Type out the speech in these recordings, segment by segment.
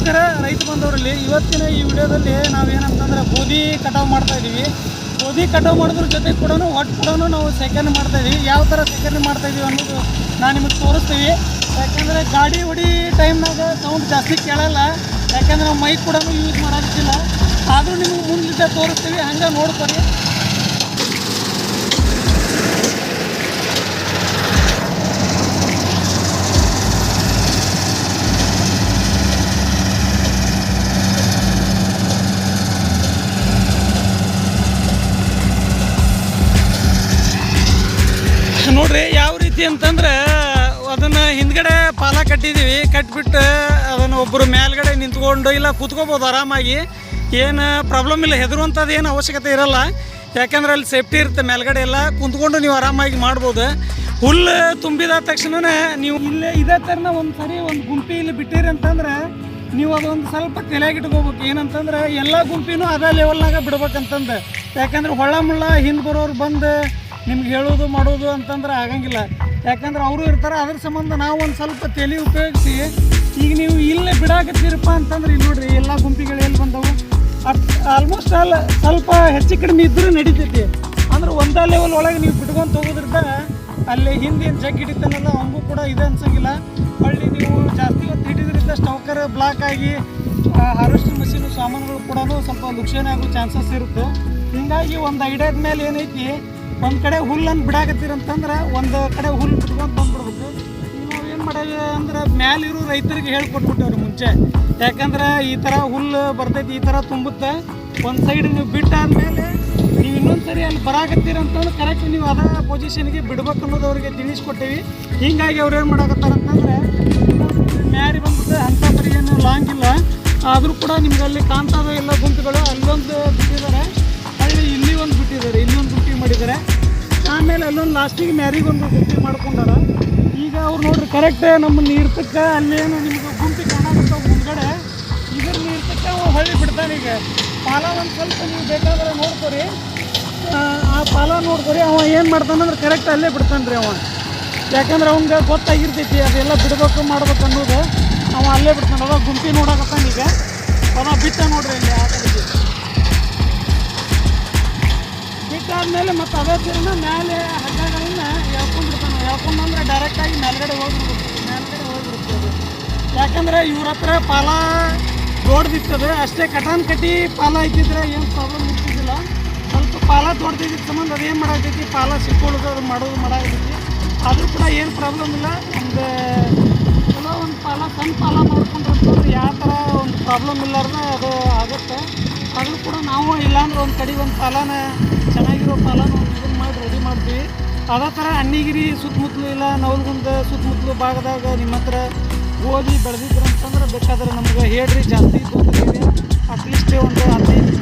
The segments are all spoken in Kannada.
ನಮಸ್ಕಾರ. ರೈತ ಬಂದವರಲ್ಲಿ ಇವತ್ತಿನ ಈ ವಿಡಿಯೋದಲ್ಲಿ ನಾವೇನಂತಂದ್ರೆ ಗೋಧಿ ಕಟಾವು ಮಾಡ್ತಾ ಇದ್ದೀವಿ. ಗೋಧಿ ಕಟಾವು ಮಾಡೋದ್ರ ಜೊತೆ ಕೂಡ ಒಟ್ಟು ಕೂಡ ನಾವು ಸೆಕೆಂಡ್ ಮಾಡ್ತಾ ಇದೀವಿ ಯಾವ ಥರ ಸೆಕೆಂಡ್ ಮಾಡ್ತಾ ಇದೀವಿ ಅನ್ನೋದು ನಾನು ನಿಮಗೆ ತೋರಿಸ್ತೀವಿ. ಯಾಕೆಂದರೆ ಗಾಡಿ ಹೊಡಿ ಟೈಮ್ನಾಗ ಸೌಂಡ್ ಜಾಸ್ತಿ ಕೇಳಲ್ಲ. ಯಾಕಂದ್ರೆ ನಾವು ಮೈಕ್ ಕೂಡ ಯೂಸ್ ಮಾಡೋದಿಲ್ಲ ಆದರೂ ನಿಮಗೆ ಮುಂದಿದ್ದ ತೋರಿಸ್ತೀವಿ. ಹಂಗೆ ನೋಡ್ಕೊರಿ. ನೋಡ್ರಿ, ಯಾವ ರೀತಿ ಅಂತಂದ್ರೆ ಅದನ್ನ ಹಿಂದ್ಗಡೆ ಪಾಲ ಕಟ್ಟಿದೀವಿ, ಕಟ್ಬಿಟ್ಟು ಅದನ್ನ ಒಬ್ಬರು ಮೇಲ್ಗಡೆ ನಿಂತ್ಕೊಂಡು ಇಲ್ಲ ಕೂತ್ಕೋಬೋದು ಆರಾಮಾಗಿ. ಏನು ಪ್ರಾಬ್ಲಮ್ ಇಲ್ಲ ಹೆದರುವಂಥದ್ದು ಏನು ಅವಶ್ಯಕತೆ ಇರಲ್ಲ. ಯಾಕಂದ್ರೆ ಅಲ್ಲಿ ಸೇಫ್ಟಿ ಇರುತ್ತೆ, ಮೇಲ್ಗಡೆ ಎಲ್ಲ ಕುಂತ್ಕೊಂಡು ನೀವು ಆರಾಮಾಗಿ ಮಾಡ್ಬೋದು. ಹುಲ್ಲು ತುಂಬಿದ ತಕ್ಷಣನೇ ನೀವು ಇಲ್ಲೇ ಇದೇ ಥರನ ಒಂದು ಸರಿ ಒಂದು ಗುಂಪಿ ಇಲ್ಲಿ ಬಿಟ್ಟಿರಿ ಅಂತಂದ್ರೆ ನೀವು ಅದೊಂದು ಸ್ವಲ್ಪ ತಲೆಗಿಟ್ಕೋಬೇಕು ಏನಂತಂದ್ರೆ ಎಲ್ಲ ಗುಂಪಿನೂ ಅದೇ ಲೆವೆಲ್ನಾಗ ಬಿಡ್ಬೇಕಂತಂದು. ಯಾಕಂದ್ರೆ ಹೊಳ್ಳ ಮುಳ್ಳ ಹಿಂದೆ ಬರೋರು ಬಂದು ನಿಮ್ಗೆ ಹೇಳೋದು ಮಾಡೋದು ಅಂತಂದ್ರೆ ಆಗಂಗಿಲ್ಲ. ಯಾಕಂದ್ರೆ ಅವರು ಇರ್ತಾರೆ, ಅದ್ರ ಸಂಬಂಧ ನಾವು ಒಂದು ಸ್ವಲ್ಪ ತಲೆ ಉಪಯೋಗಿಸಿ, ಈಗ ನೀವು ಇಲ್ಲೇ ಬಿಡಾಕತ್ತೀರಪ್ಪ ಅಂತಂದ್ರೆ ಇಲ್ಲಿ ನೋಡ್ರಿ, ಎಲ್ಲ ಗುಂಪಿಗಳು ಎಲ್ಲಿ ಬಂದವು? ಆಲ್ಮೋಸ್ಟ್ ಆಲ್ ಸ್ವಲ್ಪ ಹೆಚ್ಚು ಕಡಿಮೆ ಇದ್ರೂ ನಡೀತೈತಿ. ಅಂದ್ರೆ ಒಂದೇ ಲೆವೆಲ್ ಒಳಗೆ ನೀವು ಬಿಟ್ಕೊಂತ ಹೋಗೋದ್ರಿಂದ ಅಲ್ಲಿ ಹಿಂದೆ ಏನು ಜಗ್ ಹಿಡಿತಾನಲ್ಲ ಅವಂಗೂ ಕೂಡ ಇದೆ ಅನ್ಸಂಗಿಲ್ಲ. ಹೊಳ್ಳಿ ನೀವು ಜಾಸ್ತಿ ಹೊತ್ತು ಹಿಡಿದ್ರಿಂದ ಸ್ಟೌಕರ್ ಬ್ಲಾಕ್ ಆಗಿ ಹಾರ್ವೆಸ್ಟಿಂಗ್ ಮಷೀನು ಸಾಮಾನುಗಳು ಕೂಡ ಸ್ವಲ್ಪ ಲುಕ್ಷಣೆ ಆಗೋ ಚಾನ್ಸಸ್ ಇರುತ್ತೆ. ಹಿಂಗಾಗಿ ಒಂದು ಐಡಿಯಾದ ಮೇಲೆ ಏನೈತಿ ಒಂದು ಕಡೆ ಹುಲ್ಲನ್ನು ಬಿಡಾಕತ್ತೀರಂತಂದ್ರೆ ಒಂದು ಕಡೆ ಹುಲ್ಲು ಬಿಟ್ಕೊಂಡು ಬಂದ್ಬಿಡ್ಬೇಕು. ನಾವು ಏನು ಮಾಡೇವಿ ಅಂದ್ರೆ ಮ್ಯಾಲಿರೋ ರೈತರಿಗೆ ಹೇಳ್ಕೊಟ್ಬಿಟ್ಟವ್ರಿ ಮುಂಚೆ. ಯಾಕಂದ್ರೆ ಈ ಥರ ಹುಲ್ಲು ಬರ್ತೈತಿ, ಈ ಥರ ತುಂಬುತ್ತೆ. ಒಂದು ಸೈಡ್ ನೀವು ಬಿಟ್ಟಾದ್ಮೇಲೆ ನೀವು ಇನ್ನೊಂದು ಸರಿ ಅಲ್ಲಿ ಬರಾಕತ್ತೀರಂತಂದ್ರೆ ಕರೆಕ್ಟ್ ನೀವು ಅದ ಪೊಸಿಷನ್ಗೆ ಬಿಡ್ಬೇಕು ಅನ್ನೋದು ಅವ್ರಿಗೆ ತಿಳಿಸ್ಕೊಟ್ಟಿವಿ. ಹಿಂಗಾಗಿ ಅವ್ರು ಏನು ಮಾಡಾಕತ್ತಾರಂತಂದ್ರೆ ಮ್ಯಾರಿ ಬಂದ್ಬಿಟ್ಟು ಅಂಥ ಪರಿ ಏನು ಲಾಂಗ್ ಇಲ್ಲ. ಆದರೂ ಕೂಡ ನಿಮ್ಗೆ ಅಲ್ಲಿ ಕಾಣ್ತಾವೆ ಎಲ್ಲ ಗುಂಪುಗಳು ಅಲ್ಲೊಂದು ಬಿಟ್ಟಿದ್ದಾರೆ. ಒಂದು ಬಿಟ್ಟಿದ್ದಾರೆ ಇಲ್ಲೊಂದು ಬುಟ್ಟಿ ಮಾಡಿದ್ದಾರೆ. ಆಮೇಲೆ ಅಲ್ಲೊಂದು ಲಾಸ್ಟಿಗೆ ಮ್ಯಾರಿಗೊಂದು ಬುಟ್ಟಿ ಮಾಡ್ಕೊಂಡಾರ. ಈಗ ಅವ್ರು ನೋಡ್ರಿ ಕರೆಕ್ಟ್ ನಮ್ಮ ನೀರ್ತಕ್ಕ ಅಲ್ಲೇನು ನಿಮ್ಗೆ ಗುಂಪಿ ಕಾಣಾಕತ್ತಾವ ಮುಂದ್ಗಡೆ. ಇದ್ರ ಅವ ಹೊಳ್ಳಿ ಬಿಡ್ತಾನೆ ಈಗ. ಪಾಲ ಒಂದು ಸ್ವಲ್ಪ ನೀವು ಬೇಕಾದ್ರೆ ನೋಡ್ಕೊರಿ. ಆ, ಪಾಲ ನೋಡ್ಕೊರಿ ಅವ ಏನು ಮಾಡ್ತಾನಂದ್ರೆ ಕರೆಕ್ಟ್ ಅಲ್ಲೇ ಬಿಡ್ತಾನೆ ರೀ ಅವ. ಯಾಕಂದ್ರೆ ಅವಂಗೆ ಗೊತ್ತಾಗಿರ್ತೈತಿ ಅದೆಲ್ಲ ಬಿಡ್ಬೇಕು ಮಾಡ್ಬೇಕು ಅನ್ನೋದು. ಅವ ಅಲ್ಲೇ ಬಿಡ್ತಾನೆ ಅವಾಗ ಗುಂಪಿ ನೋಡಕತ್ತಾನ ಈಗ. ಅವ ಬಿಟ್ಟ ನೋಡ್ರಿ ಇಲ್ಲಿ ಆ ಕಡೆಗೆ ಬಿಟ್ಟಾದ್ಮೇಲೆ ಮತ್ತೆ ಅದೇ ತೀರನ ಮೇಲೆ ಹಗ್ಗಗಳನ್ನ ಎಳ್ಕೊಂಡಿರ್ತಾನೆ ಎಳ್ಕೊಂಡು ಅಂದ್ರೆ ಡೈರೆಕ್ಟಾಗಿ ಮೇಲ್ಗಡೆ ಹೋಗ್ಬಿಡ್ಬೇಕು ಮೇಲ್ಗಡೆ ಹೋಗ್ಬಿಡುತ್ತೆ ಅದು. ಯಾಕಂದ್ರೆ ಇವ್ರ ಹತ್ರ ಪಾಲ ದೊಡ್ಡದಿರ್ತದೆ ಅಷ್ಟೇ ಕಟಾನ್ ಕಟ್ಟಿ ಪಾಲ ಇದ್ದಿದ್ರೆ ಏನು ಪ್ರಾಬ್ಲಮ್ ಇರ್ತಿದ್ದಿಲ್ಲ. ಸ್ವಲ್ಪ ಪಾಲ ದೊಡ್ಡದಿದ್ದ ಸಂಬಂಧ ಅದು ಏನು ಮಾಡಾಕೈತಿ ಪಾಲ ಸಿಕ್ಕೊಳ್ಳೋದು, ಅದು ಮಾಡೋದು ಮಾಡಾಕೈತಿ ಆದರೂ ಕೂಡ ಏನು ಪ್ರಾಬ್ಲಮ್ ಇಲ್ಲ. ಒಂದು ಚಲೋ ಒಂದು ಪಾಲ, ಸಣ್ಣ ಪಾಲ ಮಾಡ್ಕೊಂಡ್ರೆ ಯಾವ ಥರ ಒಂದು ಪ್ರಾಬ್ಲಮ್ ಇಲ್ಲಾರ್ದ ಅದು ಆಗುತ್ತೆ. ಆದರೂ ಕೂಡ ನಾವು ಇಲ್ಲಾಂದ್ರೆ ಒಂದು ಕಡೆ ಒಂದು ಪಾಲನ ಚೆನ್ನಾಗಿರೋ ಪಾಲನ ಕಾಲನ ಇದನ್ನು ಮಾಡಿ ರೆಡಿ ಮಾಡ್ತೀವಿ. ಅದೇ ಥರ ಅನ್ನಿಗಿರಿ, ಸುತ್ತಮುತ್ತಲು ಇಲ್ಲ, ನವಲ್ಗುಂದ ಸುತ್ತಮುತ್ತಲು ಭಾಗದಾಗ ನಿಮ್ಮ ಹತ್ರ ಓದಿ ಬೆಳೆದಿದ್ರು ಅಂತಂದ್ರೆ ಬೇಕಾದ್ರೆ ನಮ್ಗೆ ಹೇಳ್ರಿ. ಜಾಸ್ತಿ ಅಟ್ಲೀಸ್ಟ್ ಒಂದು ಹದಿನೈದು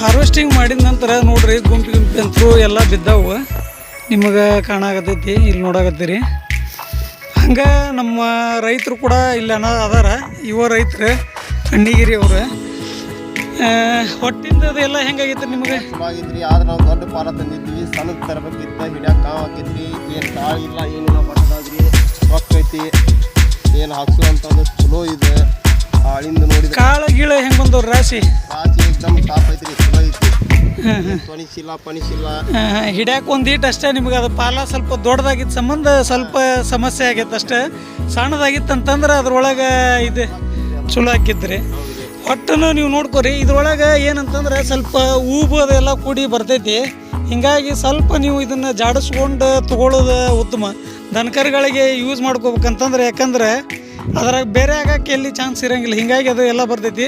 ಹಾರ್ವೆಸ್ಟಿಂಗ್ ಮಾಡಿದ ನಂತರ ನೋಡ್ರಿ ಗುಂಪು ಗುಂಪು ಅಂತೂ ಎಲ್ಲ ಬಿದ್ದಾವು. ನಿಮಗೆ ಕಾಣಾಕತ್ತೈತಿ ಇಲ್ಲಿ ನೋಡಾಕತ್ತೀರಿ. ಹಂಗೆ ನಮ್ಮ ರೈತರು ಕೂಡ ಇಲ್ಲಿ ಅನ ಅದಾರ. ಇವ ರೈತರು ಕಣ್ಣಿಗಿರಿ ಅವರು. ಹೊಟ್ಟಿಂದ ಅದು ಎಲ್ಲ ಹೆಂಗಾಗಿತ್ತು ನಿಮಗೆ? ಆಗಿದ್ರಿ ಆದ್ರೆ ನಾವು ದೊಡ್ಡ ಪಾಲ ತಂದಿದ್ವಿ. ಸಣ್ಣದು ತರಬೇಕಿತ್ತ ಹಿಡಿಯಕ್ಕೆ ಕಾವು ಏನು ಕಾಳು ಇಲ್ಲ ಏನಿಲ್ಲ ಬಟ್ಟದಾದ್ರಿ ರೊಕ್ಕ ಐತಿ. ಏನು ಹಾಕ್ಸುವಂಥದ್ದು ಚಲೋ ಇದೆ. ಕಾಳಿಂದ ನೋಡಿದ್ರೆ ಕಾಳು ಗೀಳು ಹೆಂಗೆ ಬಂದವ್ರು ರಾಶಿ? ರಾಶಿ ಎಕ್ದಮ್ ಟಾಪ್ ಐತ್ರಿ. ಐತಿ ತೊಣಿಸಿಲ್ಲ ಪಣಿಸಿಲ್ಲ ಹಿಡ್ಯಾಕೆ ಒಂದೀಟ್ ಅಷ್ಟೇ ನಿಮ್ಗೆ ಅದು ಪಾಲ ಸ್ವಲ್ಪ ದೊಡ್ಡದಾಗಿತ್ತು ಸಂಬಂಧ ಸ್ವಲ್ಪ ಸಮಸ್ಯೆ ಆಗೈತೆ ಅಷ್ಟೇ. ಸಣ್ಣದಾಗಿತ್ತು ಅಂತಂದ್ರೆ ಅದ್ರೊಳಗೆ ಇದು ಚಲೋ ಹಾಕಿದ್ರಿ. ಒಟ್ಟನ್ನು ನೀವು ನೋಡ್ಕೊರಿ, ಇದ್ರೊಳಗೆ ಏನಂತಂದ್ರೆ ಸ್ವಲ್ಪ ಊಬು ಅದೆಲ್ಲ ಕೂಡಿ ಬರ್ತೈತಿ. ಹಿಂಗಾಗಿ ಸ್ವಲ್ಪ ನೀವು ಇದನ್ನು ಜಾಡಿಸ್ಕೊಂಡು ತಗೊಳ್ಳೋದು ಉತ್ತಮ. ದನಕರುಗಳಿಗೆ ಯೂಸ್ ಮಾಡ್ಕೋಬೇಕಂತಂದ್ರೆ, ಯಾಕಂದ್ರೆ ಅದ್ರಾಗ ಬೇರೆ ಆಗಕ್ಕೆ ಎಲ್ಲಿ ಚಾನ್ಸ್ ಇರೋಂಗಿಲ್ಲ. ಹಿಂಗಾಗಿ ಅದು ಎಲ್ಲ ಬರ್ತೈತಿ.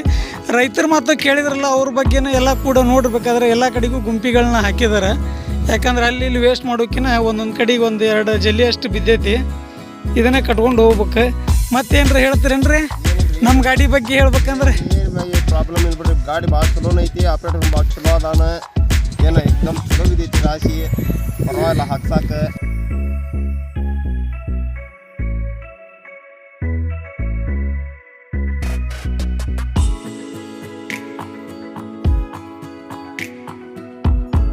ರೈತರ ಮಾತು ಕೇಳಿದ್ರಲ್ಲ ಅವ್ರ ಬಗ್ಗೆನೂ ಎಲ್ಲ ಕೂಡ ನೋಡ್ಬೇಕಾದ್ರೆ ಎಲ್ಲ ಕಡೆಗೂ ಗುಂಪಿಗಳನ್ನ ಹಾಕಿದ್ದಾರೆ ಯಾಕಂದ್ರೆ ಅಲ್ಲಿ ಇಲ್ಲಿ ವೇಸ್ಟ್ ಮಾಡೋಕಿನ ಒಂದೊಂದು ಕಡೆಗೆ ಒಂದು ಎರಡು ಜಲ್ಲಿ ಅಷ್ಟು ಬಿದ್ದೈತಿ. ಇದನ್ನೇ ಕಟ್ಕೊಂಡು ಹೋಗ್ಬೇಕು. ಮತ್ತೇನ್ರ ಹೇಳ್ತೀರೇನ್ರಿ? ನಮ್ಮ ಗಾಡಿ ಬಗ್ಗೆ ಹೇಳ್ಬೇಕಂದ್ರೆ. ಪ್ರಾಬ್ಲಮ್ ಇಲ್ಲ ಬಿಡ್ರಿ. ಗಾಡಿ ಭಾಳ ಚಲೋ ಐತಿ ಆಪ್ರೇಟರ್ ಭಾಳ ಚಲೋ ಅದಾನ. ಏನು ಎಕ್ದಮ್ ಚಲೋ ಬಿದ್ದೈತಿ ರಾಶಿ. ಪರವಾಗಿಲ್ಲ, ಹಾಕ್ಸಾಕ.